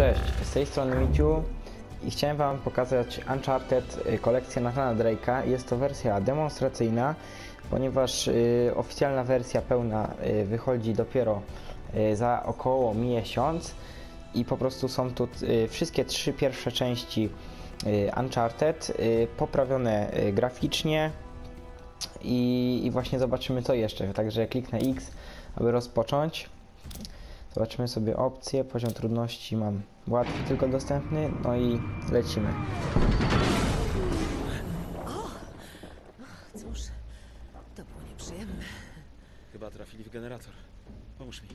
Cześć, z tej strony Miciu i chciałem Wam pokazać Uncharted y, kolekcję Nathana Drake'a. Jest to wersja demonstracyjna, ponieważ y, oficjalna wersja pełna y, wychodzi dopiero y, za około miesiąc i po prostu są tu y, wszystkie trzy pierwsze części y, Uncharted poprawione graficznie i, i właśnie zobaczymy co jeszcze. Także kliknę X, aby rozpocząć. Zobaczymy sobie opcje, poziom trudności mam łatwy tylko dostępny, no i lecimy. Cóż, to było nieprzyjemne. Chyba trafili w generator. Pomóż mi.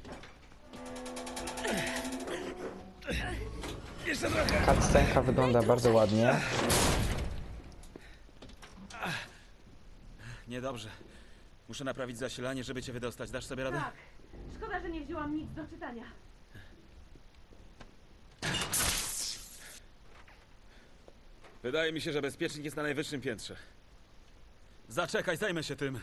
Cutscenka wygląda bardzo ładnie. Niedobrze. Muszę naprawić zasilanie, żeby cię wydostać. Dasz sobie radę? Tak. Szkoda, że nie wzięłam nic do czytania. Wydaje mi się, że bezpiecznik jest na najwyższym piętrze. Zaczekaj, zajmę się tym.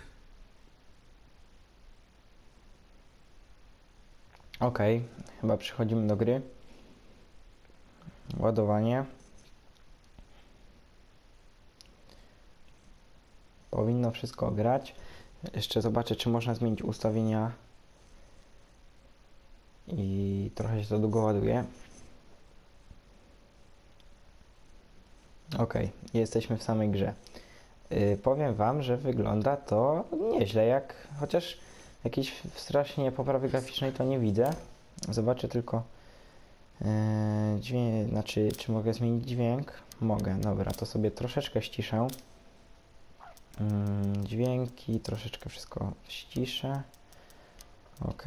Okej, chyba przechodzimy do gry. Ładowanie. Powinno wszystko grać. Jeszcze zobaczę, czy można zmienić ustawienia. I trochę się to długo ładuje. Ok, jesteśmy w samej grze. Yy, powiem Wam, że wygląda to nieźle, jak chociaż jakiejś strasznie poprawy graficznej to nie widzę. Zobaczę tylko yy, dźwięk, znaczy czy mogę zmienić dźwięk? Mogę, dobra, to sobie troszeczkę ściszę. Yy, dźwięki, troszeczkę wszystko ściszę. Ok.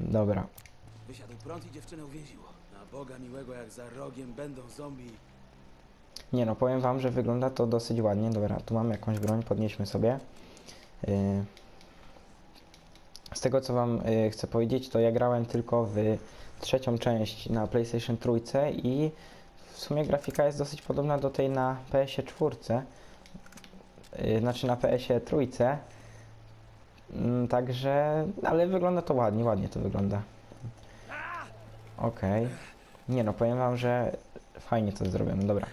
Dobra, Wysiadł prąd i dziewczynę uwięził. Na Boga miłego, jak za rogiem będą zombie. Nie no, powiem wam, że wygląda to dosyć ładnie. Dobra, tu mamy jakąś broń, podnieśmy sobie. Yy. Z tego co wam yy, chcę powiedzieć, to ja grałem tylko w trzecią część na PlayStation 3 i w sumie grafika jest dosyć podobna do tej na PS 4. Yy, znaczy na PS 3. Mm, Także, ale wygląda to ładnie, ładnie to wygląda. Okej. Nie no, powiem wam, że fajnie to zrobione, dobra.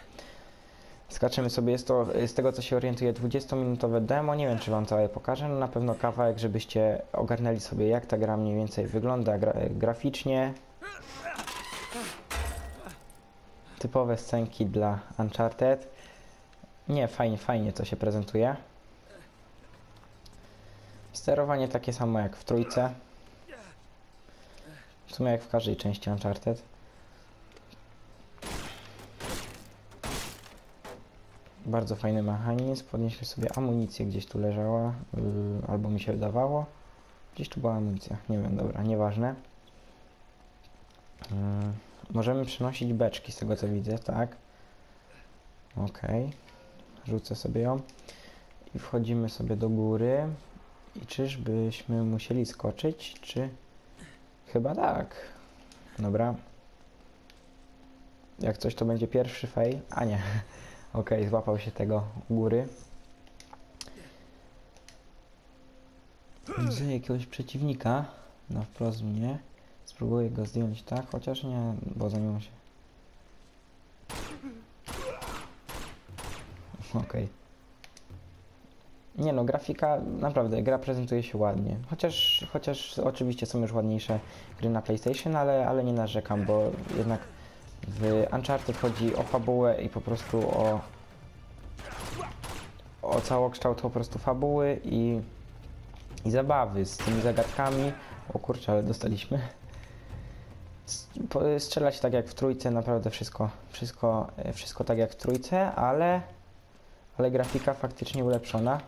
Skaczymy sobie, jest to z tego co się orientuję 20-minutowe demo, nie wiem czy wam całe pokażę, no na pewno kawałek, żebyście ogarnęli sobie jak ta gra mniej więcej wygląda gra graficznie. Typowe scenki dla Uncharted. Nie, fajnie, fajnie to się prezentuje. Sterowanie takie samo jak w trójce. W sumie jak w każdej części Uncharted. Bardzo fajny mechanizm. Podnieśmy sobie amunicję, gdzieś tu leżała, yy, albo mi się wydawało. Gdzieś tu była amunicja, nie wiem, dobra, nieważne. Yy, możemy przynosić beczki, z tego co widzę, tak. Ok, rzucę sobie ją. I wchodzimy sobie do góry. I czyżbyśmy musieli skoczyć, czy... Chyba tak. Dobra. Jak coś to będzie pierwszy fail. A nie. Okej, złapał się tego góry. Widzę jakiegoś przeciwnika na wprost mnie. Spróbuję go zdjąć tak, chociaż nie, bo zajmą się. Okej. Nie no, grafika, naprawdę, gra prezentuje się ładnie. Chociaż, chociaż oczywiście są już ładniejsze gry na PlayStation, ale, ale nie narzekam, bo jednak w Uncharted chodzi o fabułę i po prostu o o całokształt po prostu fabuły i, i zabawy z tymi zagadkami. O kurczę, ale dostaliśmy. S- po- Strzelać tak jak w trójce, naprawdę wszystko, wszystko, wszystko tak jak w trójce, ale, ale grafika faktycznie ulepszona.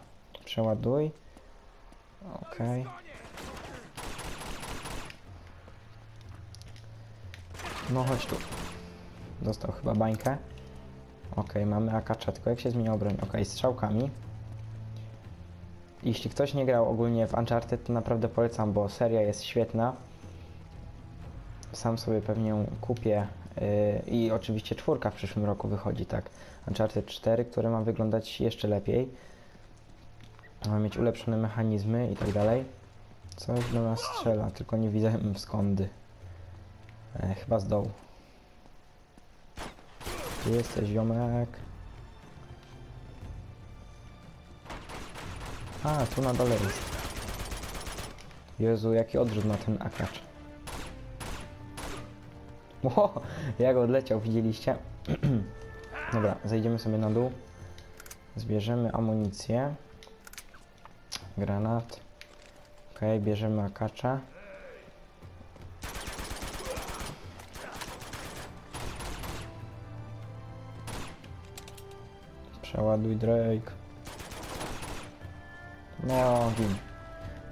Przeładuj. Okej. No chodź tu. Dostał chyba bańkę. Okej, mamy akacza, tylko jak się zmienia broń? Okej, strzałkami. Jeśli ktoś nie grał ogólnie w Uncharted, to naprawdę polecam, bo seria jest świetna. Sam sobie pewnie ją kupię. Yy, I oczywiście czwórka w przyszłym roku wychodzi, tak. Uncharted 4, które ma wyglądać jeszcze lepiej. Ma mieć ulepszone mechanizmy i tak dalej. Coś do nas strzela, tylko nie widzę skądy. E, chyba z dołu. Ty jesteś ziomek. A, tu na dole jest. Jezu, jaki odrzut ma ten akacz. Ło, jak odleciał, widzieliście? Dobra, zejdziemy sobie na dół. Zbierzemy amunicję. Granat. Ok, bierzemy akacza. Przeładuj Drake. No, gin.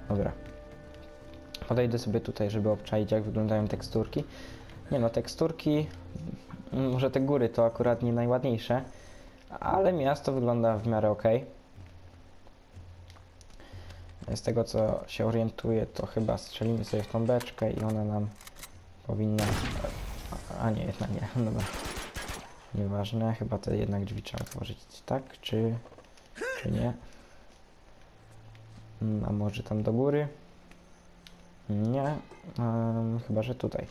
Dobra. Podejdę sobie tutaj, żeby obczaić jak wyglądają teksturki. Nie no, teksturki, może te góry to akurat nie najładniejsze, ale miasto wygląda w miarę ok. Z tego co się orientuję, to chyba strzelimy sobie w tą beczkę i ona nam powinna... A- nie, jednak nie, dobra. Nieważne, chyba te jednak drzwi trzeba otworzyć, tak? Czy, czy nie? Mm, A może tam do góry? Nie, em, chyba że tutaj.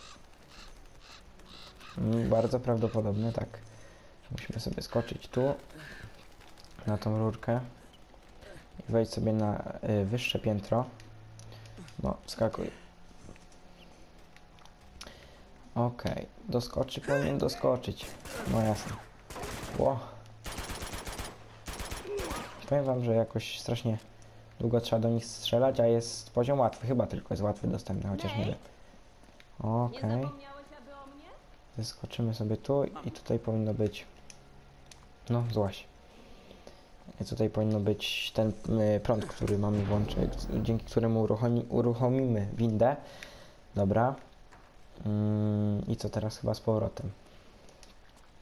Mm, Bardzo prawdopodobne, tak. Musimy sobie skoczyć tu, na tą rurkę i wejść sobie na y, wyższe piętro. No, skakuj. Okej, doskoczy, powinien doskoczyć. No jasne. Ło. Powiem wam, że jakoś strasznie długo trzeba do nich strzelać, a jest poziom łatwy. Chyba tylko jest łatwy dostępny, chociaż nie wiem. Okej. zapomniałeś aby o mnie? Zeskoczymy sobie tu i tutaj powinno być. No, złaś. Tutaj powinno być ten y, prąd, który mamy włączyć, dzięki któremu uruchomi, uruchomimy windę. Dobra. Mm, I co teraz chyba z powrotem?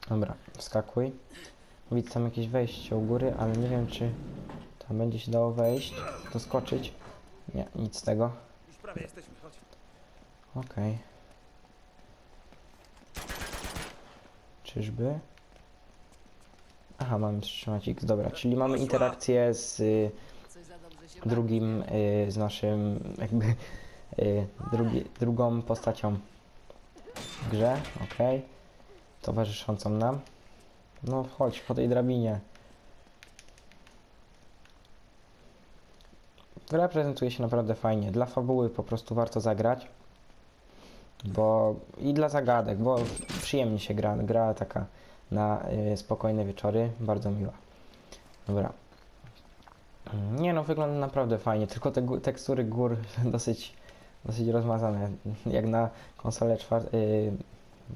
Dobra, wskakuj. Widzę tam jakieś wejście u góry, ale nie wiem czy tam będzie się dało wejść, doskoczyć. Nie, nic z tego. Już prawie jesteśmy, chodź. Okej. Czyżby? Aha, mamy trzymać X, dobra, czyli mamy interakcję z y, drugim, y, z naszym, jakby, y, drugi, drugą postacią w grze, okej, towarzyszącą nam. No chodź, po tej drabinie. Gra prezentuje się naprawdę fajnie. Dla fabuły po prostu warto zagrać. Bo i dla zagadek, bo przyjemnie się gra. Gra taka na y, spokojne wieczory, bardzo miła. Dobra. Nie no, wygląda naprawdę fajnie, tylko te tekstury gór dosyć, dosyć rozmazane. Jak na konsolę czwar- y,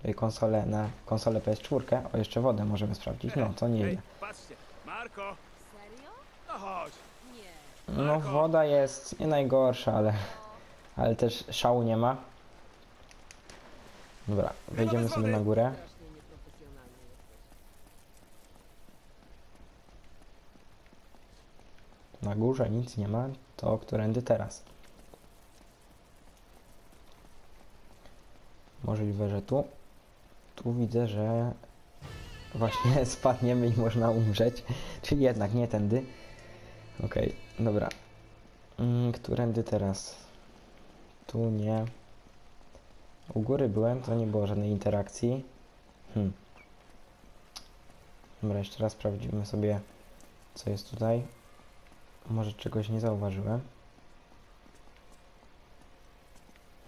y, konsolę na konsolę PS4. O, jeszcze wodę możemy sprawdzić. No, to nie! Serio? No. No, woda jest nie najgorsza, ale, ale też szału nie ma. Dobra, wejdziemy sobie na górę. Strasznie nieprofesjonalny jesteś. Na górze nic nie ma, to którędy teraz? Możliwe, że tu. Tu widzę, że właśnie spadniemy i można umrzeć. Czyli jednak nie tędy. Okej, dobra. Mm, którędy teraz? Tu nie. U góry byłem, to nie było żadnej interakcji. Hmm. Dobra, jeszcze raz sprawdzimy sobie, co jest tutaj. Może czegoś nie zauważyłem.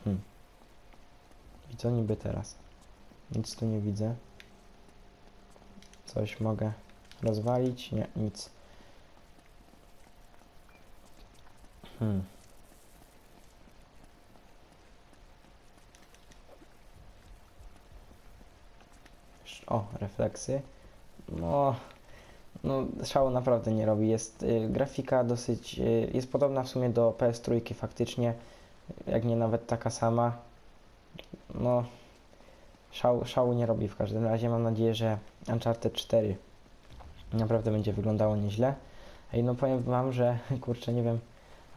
Hmm. I co niby teraz? Nic tu nie widzę. Coś mogę rozwalić? Nie, nic. Hmm. O, refleksy. No, no, szału naprawdę nie robi. Jest y, grafika dosyć. Y, jest podobna w sumie do PS3 faktycznie. Jak nie nawet taka sama. No. Szału, szału nie robi w każdym razie. Mam nadzieję, że Uncharted 4 naprawdę będzie wyglądało nieźle. Ej, no powiem wam, że kurczę, nie wiem.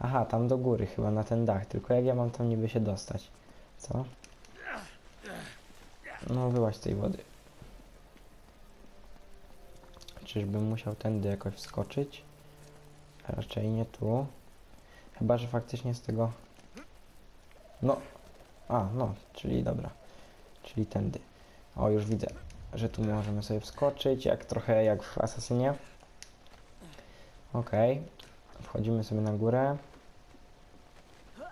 Aha, tam do góry chyba na ten dach. Tylko jak ja mam tam niby się dostać? Co? No, wyłaź tej wody. Czyżbym musiał tędy jakoś wskoczyć? Raczej nie tu. Chyba, że faktycznie z tego... No. A, no, czyli dobra. czyli tędy. O, już widzę, że tu możemy sobie wskoczyć, jak trochę jak w Asasynie. Okej, wchodzimy sobie na górę.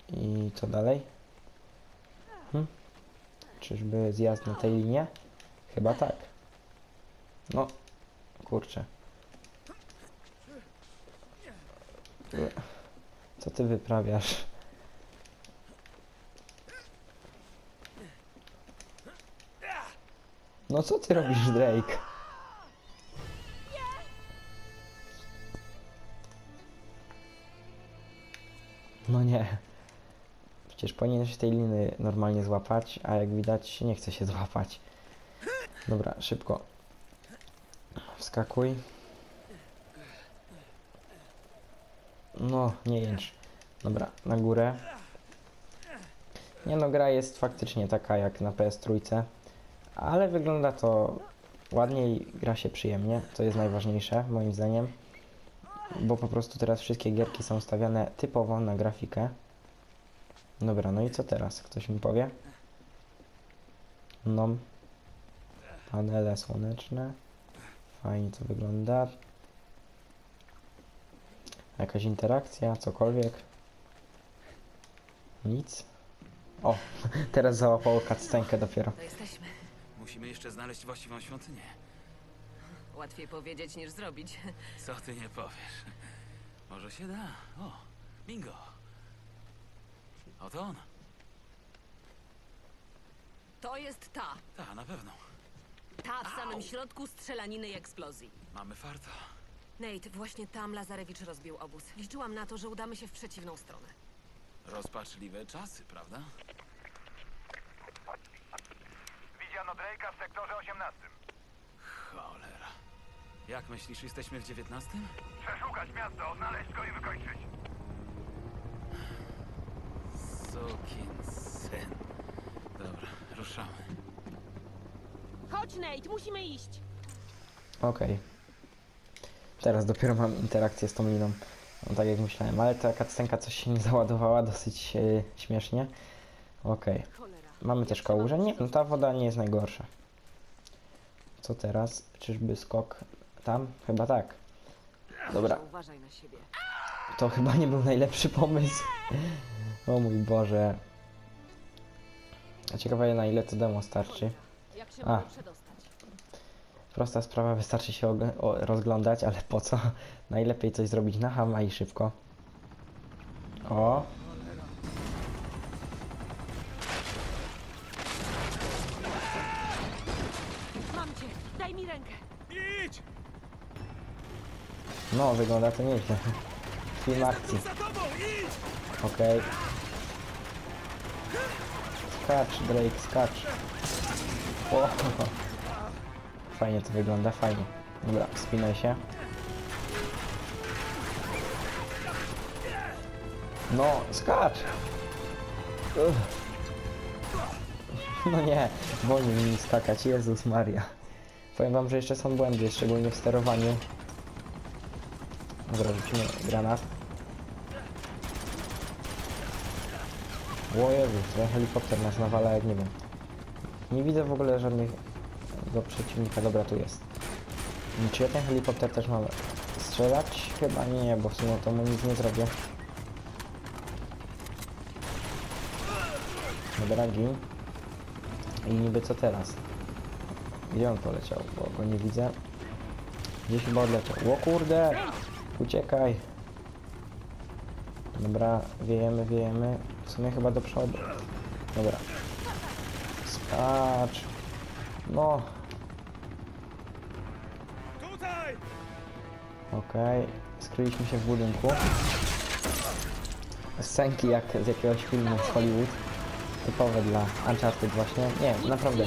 I co dalej? Hm? Czyżby zjazd na tej linie? Chyba tak. No, kurczę. Co ty wyprawiasz? No co ty robisz, Drake? No nie. Przecież powinieneś tej liny normalnie złapać, a jak widać nie chce się złapać. Dobra, szybko. Wskakuj. No, nie jęcz. Dobra, na górę. Nie no, gra jest faktycznie taka jak na PS trójce, ale wygląda to ładnie i gra się przyjemnie, to jest najważniejsze moim zdaniem, bo po prostu teraz wszystkie gierki są stawiane typowo na grafikę. Dobra, no i co teraz? Ktoś mi powie? No. Panele słoneczne. Fajnie to wygląda. Jakaś interakcja, cokolwiek. Nic. O, teraz załapało cutscenkę dopiero. To jesteśmy. Musimy jeszcze znaleźć właściwą świątynię. Łatwiej powiedzieć niż zrobić. Co ty nie powiesz? Może się da. O, bingo. Oto on. To jest ta. Ta, na pewno. Ta w samym środku strzelaniny i eksplozji. Mamy farta. Nate, właśnie tam Lazarewicz rozbił obóz. Liczyłam na to, że udamy się w przeciwną stronę. Rozpaczliwe czasy, prawda? Widziano Drake'a w sektorze 18. Cholera. Jak myślisz, jesteśmy w dziewiętnastym? Przeszukać miasto, odnaleźć go i wykończyć. Sukin syn. Dobra, ruszamy. Chodź, Nate, musimy iść. Okej. Teraz dopiero mam interakcję z tą liną. No, tak jak myślałem, ale ta cutscenka coś się nie załadowała dosyć e, śmiesznie. Okej. Cholera. Mamy też kałużę. Nie, no ta woda nie jest najgorsza. Co teraz? Czyżby skok tam? Chyba tak. Dobra, Uważaj na siebie. to chyba nie był najlepszy pomysł. O mój Boże. A Ciekawe na ile to demo starczy. Jak się A. mogę przedostać? Prosta sprawa, wystarczy się o, rozglądać, ale po co? Najlepiej coś zrobić na hama i szybko. O! Mam cię, daj mi rękę. Idź! No, wygląda to nieźle. Film akcji. Za tobą, idź! Okej. Skacz, Drake, skacz. O! Fajnie to wygląda, fajnie. Dobra, wspinaj się. No, skacz! No nie, wolniej mi skakać, Jezus Maria. Powiem wam, że jeszcze są błędy, szczególnie w sterowaniu. Dobra, rzucimy granat. O Jezu, ten helikopter nas nawala jak nie wiem. Nie widzę w ogóle żadnego przeciwnika. Dobra, tu jest. Czy ja ten helikopter też mam strzelać? Chyba nie, bo w sumie to mu nic nie zrobię. Dobra, gin. I niby co teraz? Gdzie on poleciał? Bo go nie widzę. Gdzieś chyba odleciał. O kurde! Uciekaj! Dobra, wiejemy, wiejemy. W sumie chyba do przodu. Dobra. Skacz. No, Tutaj! okej. Skryliśmy się w budynku. Scenki jak z jakiegoś filmu z Hollywood. Typowe dla Uncharted właśnie. Nie, naprawdę.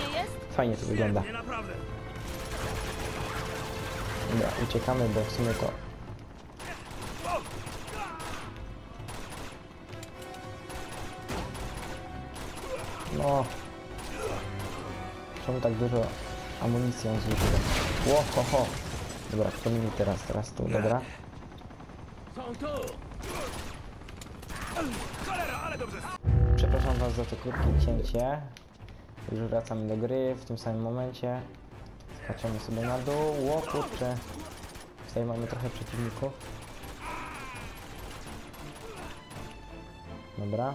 Fajnie to wygląda. Dobra, uciekamy, bo w sumie to... No... Czemu tak dużo amunicji on zużywa? Ło, ho, ho. Dobra, kto mi teraz? Teraz tu, dobra. Przepraszam was za to krótkie cięcie. Już wracamy do gry w tym samym momencie. Skaczemy sobie na dół. Ło kurczę. Tutaj mamy trochę przeciwników. Dobra.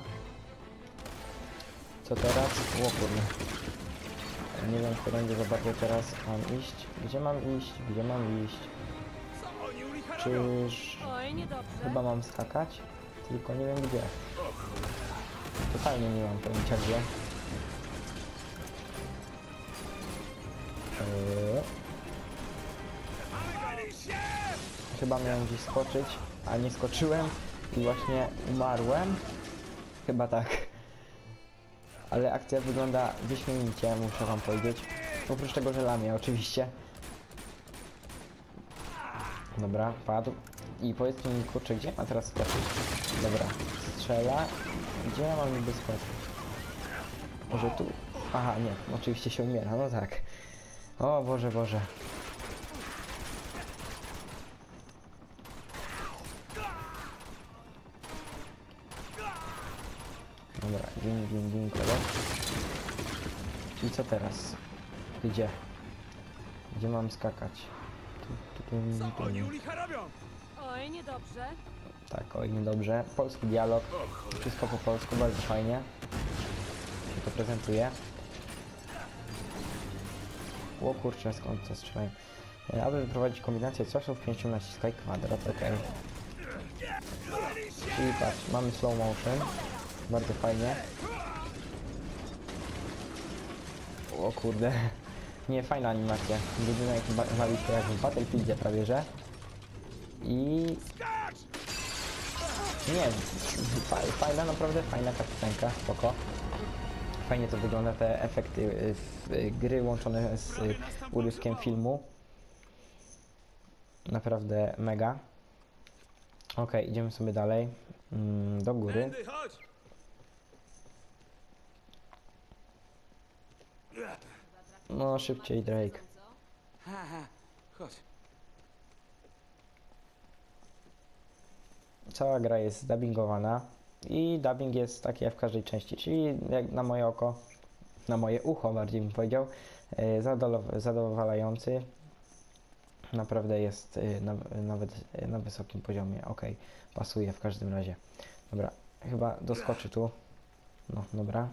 Co teraz? Ło kurde. Nie wiem, którędy za bardzo teraz mam iść. Gdzie mam iść? Gdzie mam iść? Czyż... Chyba mam skakać, tylko nie wiem gdzie. Totalnie nie mam pojęcia gdzie. Eee, się! chyba miałem gdzieś skoczyć, a nie skoczyłem i właśnie umarłem. Chyba tak. Ale akcja wygląda wyśmienicie, muszę wam powiedzieć. Oprócz tego, że lamię oczywiście. Dobra, padł. I powiedzcie mi, kurczę, gdzie ma teraz skoczyć? Dobra, strzela. Gdzie ja mam niby skoczyć? Może tu? Aha, nie, oczywiście się umiera, no tak. O Boże, Boże. Dobra, gin, gin, gin, kolor. I co teraz? Gdzie? Gdzie mam skakać? Tu, tu, tu, tu, oni tu. u licha robią? Oj, niedobrze. Tak, oj, niedobrze. Polski dialog. Wszystko po polsku, bardzo fajnie. Się to prezentuje. O kurczę, skąd to strzelają? Aby wyprowadzić kombinację ciosów, pięścią naciskaj kwadrat, ok. Czyli patrz, mamy slow motion. Bardzo fajnie. O kurde. Nie, fajna animacja. Budynek ba- wali się jak w Battlefieldzie prawie, że. I nie, fa- fajna, naprawdę fajna kapitanka, spoko. Fajnie to wygląda, te efekty y, y, gry łączone z y, urywkiem filmu. Naprawdę mega. Ok, idziemy sobie dalej. Mm, do góry. Tędy, chodź! No, szybciej Drake. Ha, ha. Chodź. Cała gra jest dubbingowana i dubbing jest taki jak w każdej części, czyli jak na moje oko, na moje ucho bardziej bym powiedział, e, zadowalający. Naprawdę jest e, na, nawet e, na wysokim poziomie. Ok, pasuje w każdym razie. Dobra, chyba doskoczy tu. No, dobra.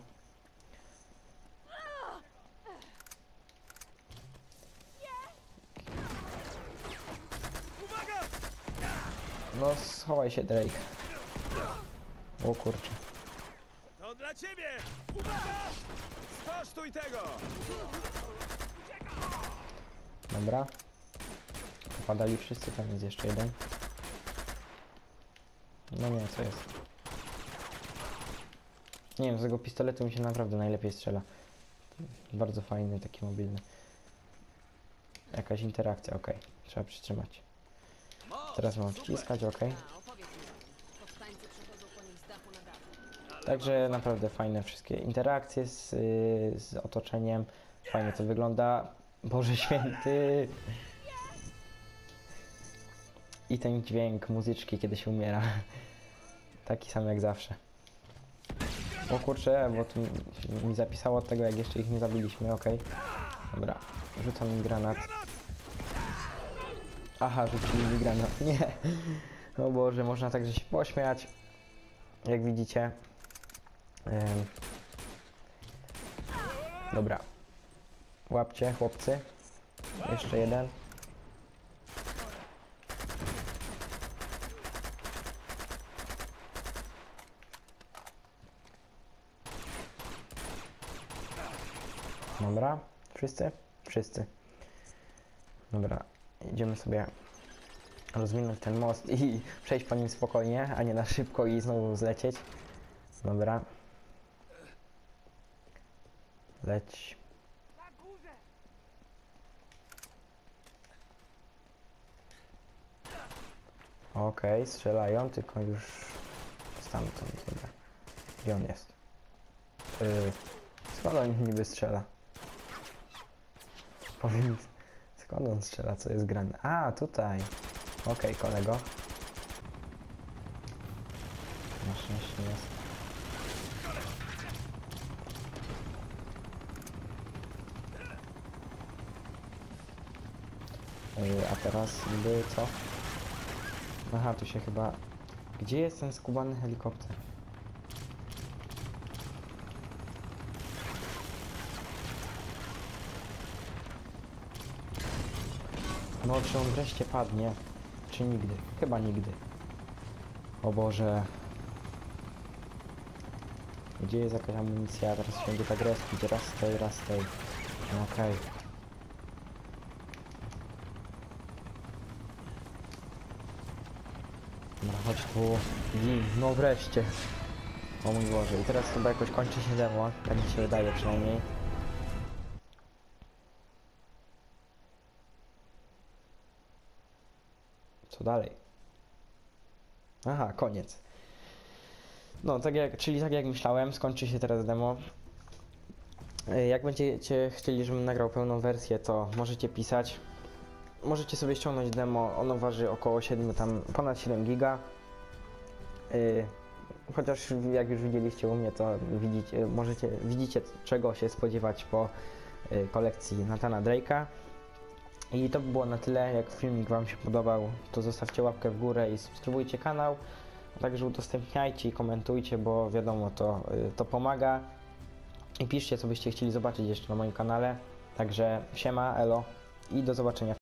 No, schowaj się Drake. O kurczę. To dla ciebie! Uwaga! Skosztuj tego! Dobra. Popadali wszyscy, tam jest jeszcze jeden. No nie, co jest? Nie wiem, z tego pistoletu mi się naprawdę najlepiej strzela. Bardzo fajny, taki mobilny. Jakaś interakcja, ok. Trzeba przytrzymać. Teraz mam wciskać, ok. Także naprawdę fajne wszystkie interakcje z, z otoczeniem. Fajnie to wygląda. Boże święty! I ten dźwięk muzyczki, kiedy się umiera. Taki sam jak zawsze. O kurczę, bo tu mi- zapisało od tego, jak jeszcze ich nie zabiliśmy, okej. Dobra, rzucam mi granat. Aha, rzucili mi granat, nie. O Boże, można także się pośmiać. Jak widzicie. Dobra. Łapcie, chłopcy. Jeszcze jeden. Dobra. Wszyscy? Wszyscy. Dobra. Idziemy sobie rozwinąć ten most i przejść po nim spokojnie, a nie na szybko i znowu zlecieć. Dobra. Leć. Okej, strzelają, tylko już stamtąd chyba. Gdzie on jest? Yy, skąd on niby strzela? Powiem, Skąd on strzela, co jest grane? A, tutaj. Okej, okay, kolego. Na szczęście jest. A teraz by co? Aha, tu się chyba... Gdzie jest ten skubany helikopter? No, czy on wreszcie padnie? Czy nigdy? Chyba nigdy. O Boże. Gdzie jest jakaś amunicja? Teraz się będzie tak respić. Raz tej, raz tej. No, Okej. Dobra, chodź tu. No wreszcie. O mój Boże. I teraz chyba jakoś kończy się demo. Tak mi się wydaje przynajmniej. Dalej? Aha, koniec. No, tak jak, czyli tak jak myślałem, skończy się teraz demo. E, Jak będziecie chcieli, żebym nagrał pełną wersję, to możecie pisać. Możecie sobie ściągnąć demo, ono waży około 7, tam ponad 7 giga. Y, Chociaż jak już widzieliście u mnie, to widzicie, możecie, widzicie czego się spodziewać po y, kolekcji Natana Drake'a. I to by było na tyle. Jak filmik Wam się podobał, to zostawcie łapkę w górę i subskrybujcie kanał. A Także udostępniajcie i komentujcie, bo wiadomo, to, y, to pomaga. I piszcie, co byście chcieli zobaczyć jeszcze na moim kanale. Także siema, elo i do zobaczenia.